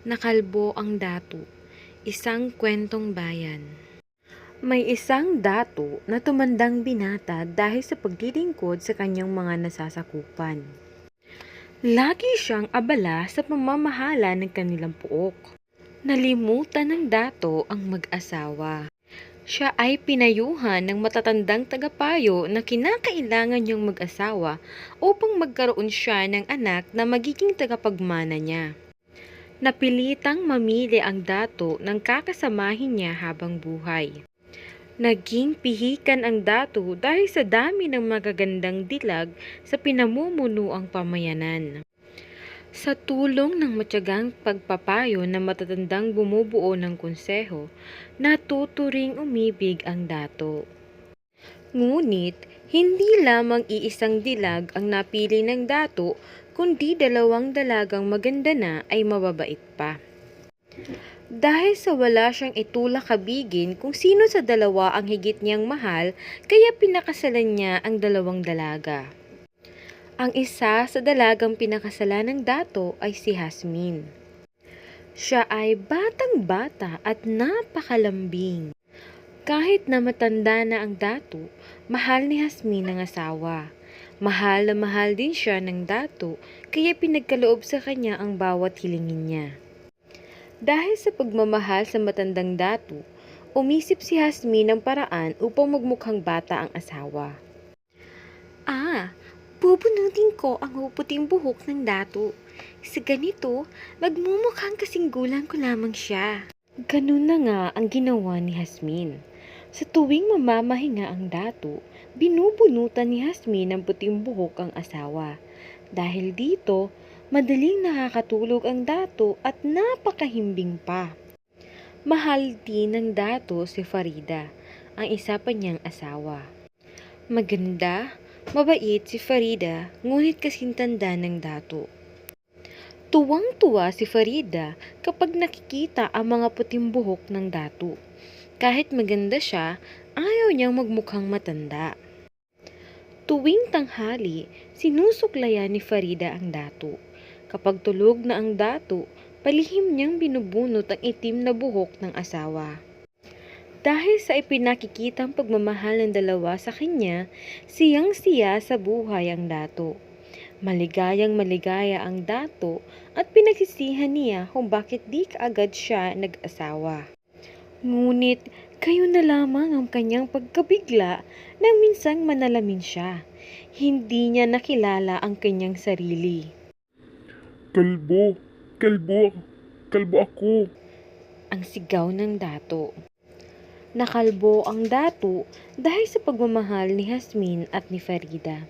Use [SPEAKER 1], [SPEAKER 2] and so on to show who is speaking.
[SPEAKER 1] Nakalbo ang datu, isang kwentong bayan. May isang datu na tumandang binata dahil sa paglilingkod sa kanyang mga nasasakupan. Lagi siyang abala sa pamamahala ng kanilang puok. Nalimutan ng dato ang mag-asawa. Siya ay pinayuhan ng matatandang tagapayo na kinakailangan niyang mag-asawa upang magkaroon siya ng anak na magiging tagapagmana niya. Napilitang mamili ang dato ng kakasamahin niya habang buhay. Naging pihikan ang dato dahil sa dami ng magagandang dilag sa pinamumunuang pamayanan. Sa tulong ng matyagang pagpapayo ng matatandang bumubuo ng konseho, natuturing umibig ang dato. Ngunit, hindi lamang iisang dilag ang napili ng dato, kundi dalawang dalagang maganda na ay mababait pa. Dahil sa wala siyang itulak kabigin kung sino sa dalawa ang higit niyang mahal, kaya pinakasalan niya ang dalawang dalaga. Ang isa sa dalagang pinakasalan ng dato ay si Hasmin. Siya ay batang-bata at napakalambing. Kahit na matanda na ang dato, mahal ni Hasmin ang asawa. Mahal na mahal din siya ng dato, kaya pinagkaloob sa kanya ang bawat hilingin niya. Dahil sa pagmamahal sa matandang dato, umisip si Hasmin ng paraan upang magmukhang bata ang asawa. Ah, bubunutin ko ang huputing buhok ng dato. Sa ganito, magmumukhang kasing gulang ko lamang siya. Ganun na nga ang ginawa ni Hasmin. Sa tuwing mamamahinga ang dato, binubunutan ni Hasmin ng puting buhok ang asawa. Dahil dito, madaling nakakatulog ang dato at napakahimbing pa. Mahal din ng dato si Farida, ang isa pa niyang asawa. Maganda, mabait si Farida, ngunit kasing tanda ng dato. Tuwang-tuwa si Farida kapag nakikita ang mga puting buhok ng dato. Kahit maganda siya, ayaw niyang magmukhang matanda. Tuwing tanghali, sinusuklayan ni Farida ang dato. Kapag tulog na ang dato, palihim niyang binubunot ang itim na buhok ng asawa. Dahil sa ipinakikitang pagmamahal ng dalawa sa kanya, siyang-siya sa buhay ang dato. Maligayang maligaya ang dato at pinagsisihan niya kung bakit di kaagad siya nag-asawa. Ngunit kayo na lamang ang kanyang pagkabigla nang minsang manalamin siya. Hindi niya nakilala ang kanyang sarili.
[SPEAKER 2] Kalbo! Kalbo! Kalbo ako!
[SPEAKER 1] Ang sigaw ng dato. Nakalbo ang dato dahil sa pagmamahal ni Hasmin at ni Farida.